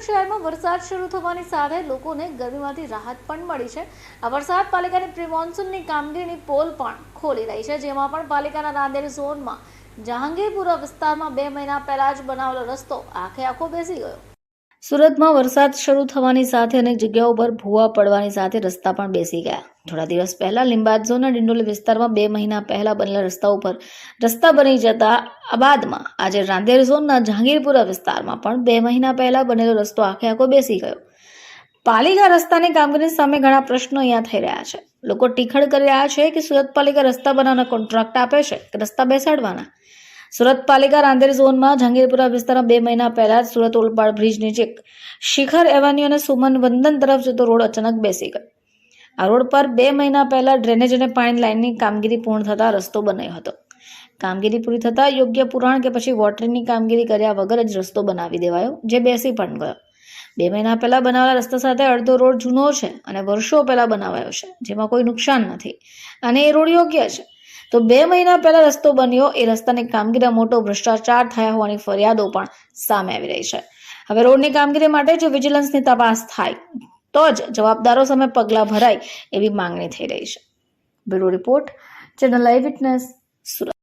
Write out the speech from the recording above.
સુરત શહેરમાં વરસાદ શરૂ થવાની સાથે લોકોને ગરમીમાંથી રાહત પણ મળી છે. આ વરસાદ પાલિકાની પ્રિમોન્સૂનની કામગીરીની પોલ પણ ખોલી રહી છે, જેમાં પણ પાલિકાના નાંદેડ ઝોનમાં જહાંગીરપુરા વિસ્તારમાં બે મહિના પહેલા જ બનાવેલો રસ્તો આખે આખો બેસી ગયો. સુરતમાં વરસાદ શરૂ થવાની સાથે અનેક જગ્યાઓ પર ભૂવા પડવાની સાથે રસ્તા પણ બેસી ગયા. થોડા દિવસ પહેલા લીંબાદ ઝોનના ડિંડોલી વિસ્તારમાં બે મહિના પહેલા બનેલા રસ્તા ઉપર રસ્તા બની જતા બાદમાં આજે રાંદેર ઝોનના જહાંગીરપુરા વિસ્તારમાં પણ બે મહિના પહેલા બનેલો રસ્તો આખે આખો બેસી ગયો. પાલિકા રસ્તાની કામગીરી સામે ઘણા પ્રશ્નો અહીંયા થઈ રહ્યા છે. લોકો ટીખળ કરી રહ્યા છે કે સુરત પાલિકા રસ્તા બનાવવાના કોન્ટ્રાક્ટ આપે છે કે રસ્તા બેસાડવાના? સુરત પાલિકા રાંદેર ઝોનમાં જહાંગીરપુરા વિસ્તારમાં બે મહિના પહેલા સુરત ઓલપાડ બ્રિજ નજીક શિખર એવન્યુ અને સુમન વંદન તરફ જતો રોડ અચાનક બેસી ગયો. આ રોડ પર બે મહિના પહેલા ડ્રેનેજ અને પાણી લાઇનની કામગીરી પૂર્ણ થતાં રસ્તો બનાવ્યો હતો. કામગીરી પૂરી થતાં યોગ્ય પુરાણ કે પછી વોટરિંગની કામગીરી કર્યા વગર જ રસ્તો બનાવી દેવાયો, જે બેસી પણ ગયો. બે મહિના પહેલા બનાવેલા રસ્તા સાથે અડધો રોડ જૂનો છે અને વર્ષો પહેલા બનાવાયો છે, જેમાં કોઈ નુકસાન નથી. અને એ રોડ યોગ્ય છે. તો બે મહિના પહેલા રસ્તો બન્યો. એ રસ્તાની કામગીરીમાં મોટો ભ્રષ્ટાચાર થયા હોવાની ફરિયાદો પણ સામે આવી રહી છે. હવે રોડની કામગીરી માટે જો વિજિલન્સની તપાસ થાય, તો જ જવાબદારો સામે પગલાં ભરાય એવી માંગણી થઈ રહી છે. Bureau report, channel live witness, Surat.